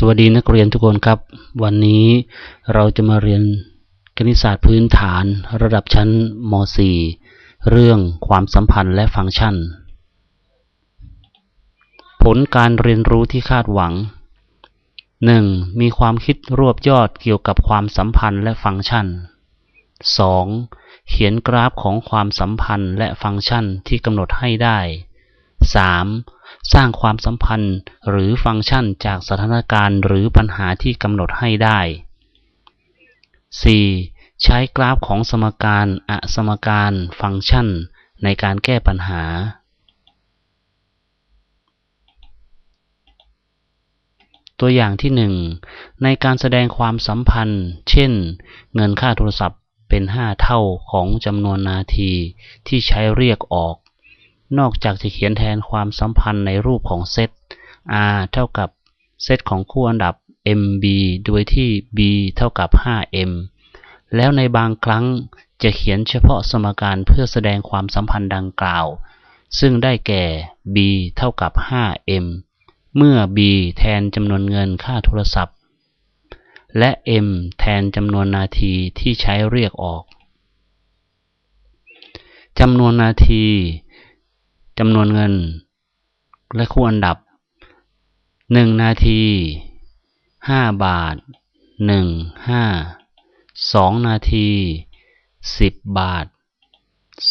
สวัสดีนักเรียนทุกคนครับ วันนี้เราจะมาเรียนคณิตศาสตร์พื้นฐานระดับชั้นม .4 เรื่องความสัมพันธ์และฟังก์ชัน ผลการเรียนรู้ที่คาดหวัง 1. มีความคิดรวบยอดเกี่ยวกับความสัมพันธ์และฟังก์ชัน 2. เขียนกราฟของความสัมพันธ์และฟังก์ชันที่กำหนดให้ได้ 3. สร้างความสัมพันธ์หรือฟังก์ชันจากสถานการณ์หรือปัญหาที่กำหนดให้ได้ 4. ใช้กราฟของสมการอสมการฟังก์ชัน ในการแก้ปัญหา ตัวอย่างที่ 1 ในการแสดงความสัมพันธ์ เช่น เงินค่าโทรศัพท์เป็น 5 เท่าของจำนวนนาทีที่ใช้เรียกออก นอกจากจะเขียนแทนความสัมพันธ์ในรูปของเซต R เท่ากับเซตของคู่อันดับ MB โดยที่ B เท่ากับ 5M แล้วในบางครั้งจะเขียนเฉพาะสมการเพื่อแสดงความสัมพันธ์ดังกล่าว ซึ่งได้แก่ B เท่ากับ 5M เมื่อ B แทนจำนวนเงินค่าโทรศัพท์ และ M แทนจำนวนนาทีที่ใช้เรียกออกจำนวนนาที จำนวนเงิน และคู่อันดับ 1 นาที 5 บาท 1 5 2 นาที 10 บาท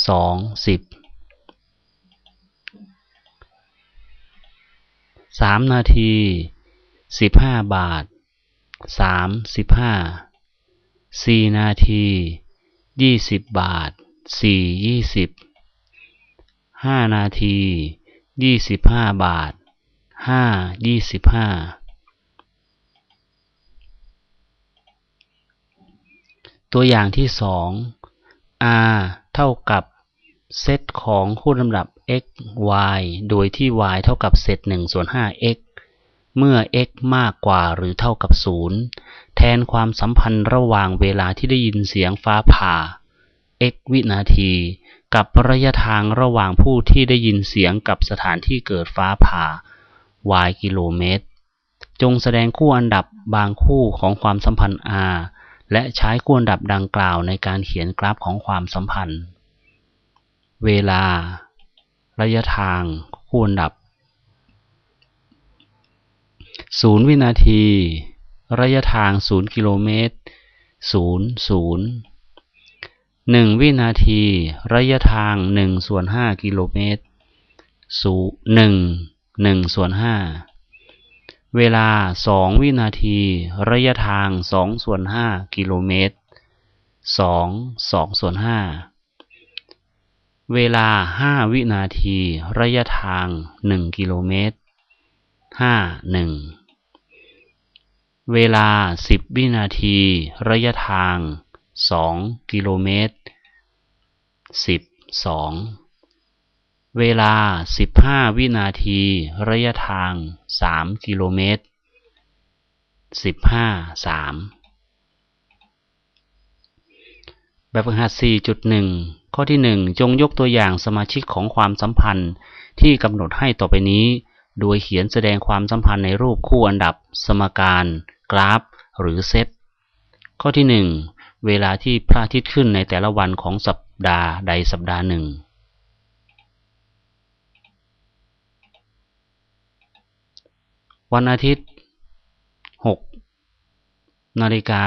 2 10 3 นาที 15 บาท3 15 4 นาที 20 บาท 4 20 ห้านาทียี่สิบห้าบาทห้ายี่สิบห้าตัวอย่างที่สอง r เท่ากับเซตของคู่ลำดับ x y โดยที่ y เท่ากับเศษ1ส่วน 5x เมื่อ x มากกว่าหรือเท่ากับ 0 แทนความสัมพันธ์ระหว่างเวลาที่ได้ยินเสียงฟ้าผ่า x วินาที กับระยะทางระหว่างผู้ที่ได้ยินเสียงกับสถานที่เกิดฟ้าผ่า y กิโลเมตร จงแสดงคู่อันดับบางคู่ของความสัมพันธ์ r และใช้คู่อันดับดังกล่าวในการเขียนกราฟของความสัมพันธ์ เวลา ระยะทางคู่อันดับ 0 วินาที ระยะทาง 0 กิโลเมตร 0 0 1 วินาที ระยะทาง1ส่วน5กิโลเมตรสู่1 1ส่วน5เวลา2วินาที ระยะทาง2ส่วน5กิโลเมตร2 2ส่วน5เวลา5วินาที ระยะทาง1กิโลเมตร5 1เวลา10วินาที ระยะทาง 2 กิโลเมตร 12 เวลา 15 วินาที ระยะทาง 3 กิโลเมตร 15 3 แบบฝึกหัด4.1 ข้อที่ 1 จงยกตัวอย่างสมาชิกของความสัมพันธ์ที่กำหนดให้ต่อไปนี้ โดยเขียนแสดงความสัมพันธ์ในรูปคู่อันดับ สมการ กราฟ หรือเซตข้อที่ 1 เวลาที่พระอาทิตย์ขึ้นในแต่ละวันของสัปดาห์ใดสัปดาห์หนึ่ง วันอาทิตย์ 6 นาฬิกา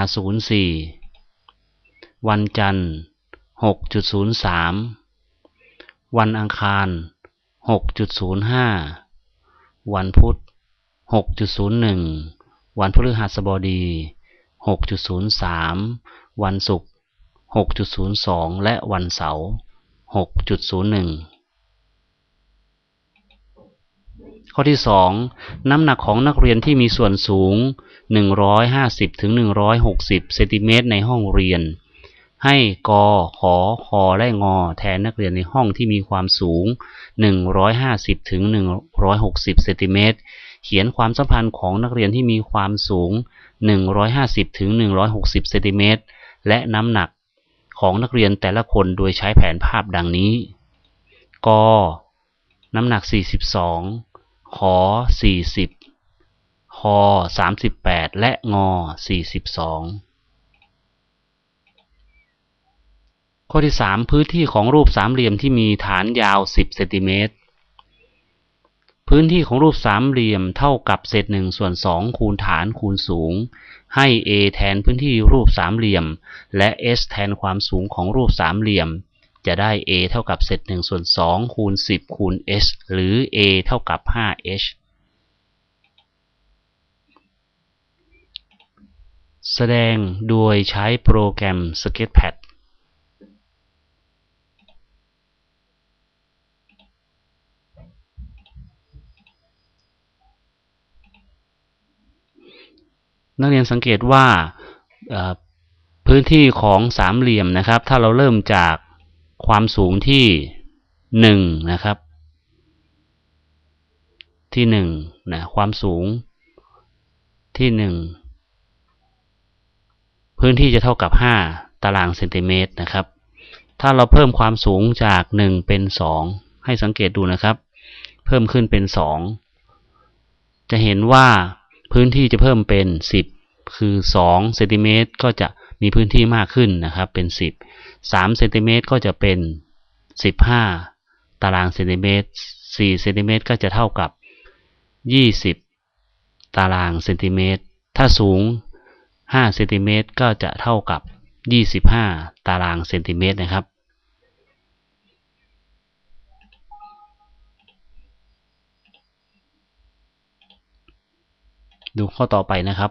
04 วันจันทร์ 6.03 วันอังคาร 6.05 วันพุธ 6.01 วันพฤหัสบดี 6.03 วันศุกร์ 6.02 และวันเสาร์ 6.01 ข้อที่ 2 น้ำหนักของนักเรียนที่มีส่วนสูง 150-160 เซนติเมตรในห้องเรียน ให้กอขอคอและงอ แทนนักเรียนในห้องที่มีความสูง 150-160 เซนติเมตร เขียนความสัมพันธ์ของนักเรียนที่มีความสูง 150-160เซนติเมตรและน้ำหนักของนักเรียนแต่ละคนโดยใช้แผนภาพดังนี้ ก น้ำหนัก 42 ขอ 40คอ38 และงอ42 ข้อที่ 3 พื้นที่ของรูปสามเหลี่ยมที่มีฐานยาว 10 เซนติเมตร พื้นที่ของรูปสามเหลี่ยมเท่ากับเศษ1ส่วน2คูณฐานคูณสูง ให้ a แทนพื้นที่รูปสามเหลี่ยม และ s แทนความสูงของรูปสามเหลี่ยม จะได้ a เท่ากับเศษ1ส่วน2คูณ10คูณ s หรือ a เท่ากับ 5h แสดงโดยใช้โปรแกรม Sketchpad นักเรียนสังเกตว่าพื้นที่ของสามเหลี่ยมนะครับ ถ้าเราเริ่มจากความสูงที่หนึ่งนะครับ ที่หนึ่งนะความสูงที่หนึ่งพื้นที่จะเท่ากับ 5 ตารางเซนติเมตรนะครับ ถ้าเราเพิ่มความสูงจาก 1 เป็น 2 ให้สังเกตดูนะครับ เพิ่มขึ้นเป็น 2 จะเห็นว่า พื้นที่จะเพิ่มเป็น 10 คือ2เซนติเมตรก็จะมีพื้นที่มากขึ้นนะครับเป็น 10 3เซนติเมตรก็จะเป็น 15 ตารางเซนติเมตร4เซนติเมตรก็จะเท่ากับ 20 ตารางเซนติเมตรถ้าสูง5เซนติเมตรก็จะเท่ากับ 25 ตารางเซนติเมตรนะครับ ดูข้อต่อไปนะครับ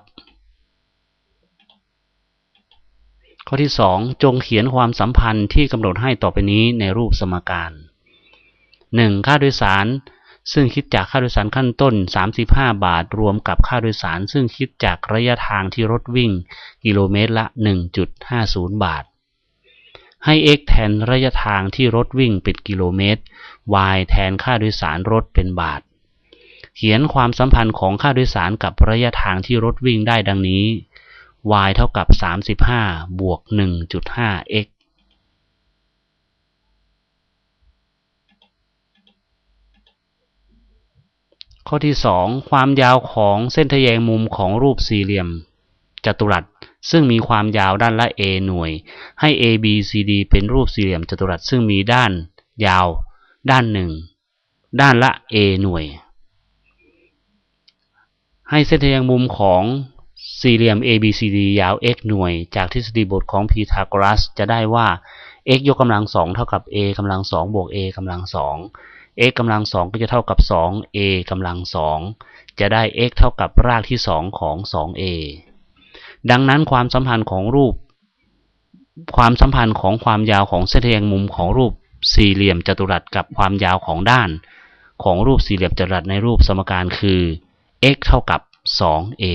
ข้อที่ 2 จงเขียนความสัมพันธ์ที่กำหนดให้ต่อไปนี้ในรูปสมการ 1. ค่าโดยสาร ซึ่งคิดจากค่าโดยสารขั้นต้น 35 บาท รวมกับค่าโดยสาร ซึ่งคิดจากระยะทางที่รถวิ่ง กิโลเมตรละ 1.50 บาทให้ x แทนระยะทางที่รถวิ่งเป็นกิโลเมตร y แทนค่าโดยสารรถเป็นบาท เขียนความสัมพันธ์ของค่าโดยสารกับระยะทางที่รถวิ่งได้ดังนี้ y เท่ากับ 35 บวก 1.5 x ข้อที่ 2 ความยาวของเส้นทะแยงมุมของรูปสี่เหลี่ยมจัตุรัส ซึ่งมีความยาวด้านละ a หน่วย ให้ a b c d เป็นรูปสี่เหลี่ยมจัตุรัสซึ่งมีด้านยาว ด้านหนึ่ง ด้านละ a หน่วย ให้เส้นทะแยงมุมของสี่เหลี่ยม ABCD ยาว x หน่วย จากทฤษฎีบทของพีทาโกรัส จะได้ว่า x ยกกำลังสองเท่ากับ a กำลังสองบวก a กำลังสอง x กำลังสองก็จะเท่ากับ 2a กำลังสองจะได้ x เท่ากับรากที่2ของ 2a ดังนั้นความสัมพันธ์ของรูป ความสัมพันธ์ของความยาวของเส้นทางมุมของรูปสี่เหลี่ยมจัตุรัสกับความยาวของด้าน ของรูปสี่เหลี่ยมจัตุรัสในรูปสมการคือ x เท่ากับ 2a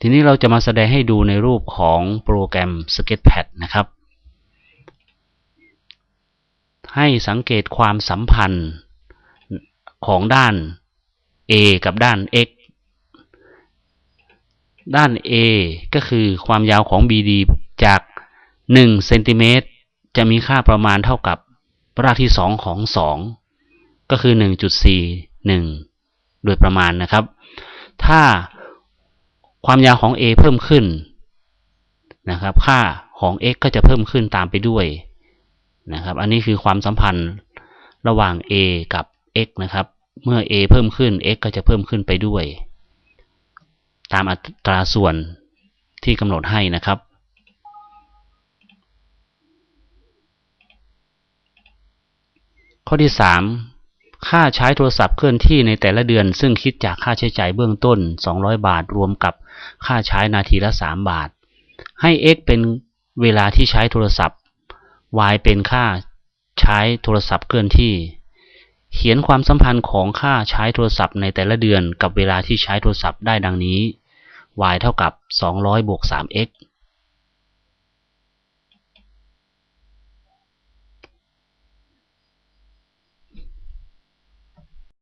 ทีนี้เราจะมาแสดงให้ดูในรูปของโปรแกรม Sketchpad นะครับ ให้สังเกตความสัมพันธ์ของด้าน a กับด้าน x ด้าน a ก็คือความยาวของ BD จาก1เซนติเมตรจะมีค่าประมาณเท่ากับรากที่ 2 ของ 2 ก็คือ 1.41 โดยประมาณนะครับ ถ้าความยาวของ a เพิ่มขึ้นนะครับ ค่าของ x ก็จะเพิ่มขึ้นตามไปด้วยนะครับ อันนี้คือความสัมพันธ์ระหว่าง a กับ x นะครับ เมื่อ a เพิ่มขึ้น x ก็จะเพิ่มขึ้นไปด้วย ตามอัตราส่วนที่กำหนดให้นะครับข้อที่ 3 ค่าใช้โทรศัพท์เคลื่อนที่ในแต่ละเดือน ซึ่งคิดจากค่าใช้จ่ายเบื้องต้น 200 บาท รวมกับค่าใช้นาทีละ 3 บาท ให้ x เป็นเวลาที่ใช้โทรศัพท์ y เป็นค่าใช้โทรศัพท์เคลื่อนที่ เขียนความสัมพันธ์ของค่าใช้โทรศัพท์ในแต่ละเดือนกับเวลาที่ใช้โทรศัพท์ได้ดังนี้ y เท่ากับ 200บวก 3x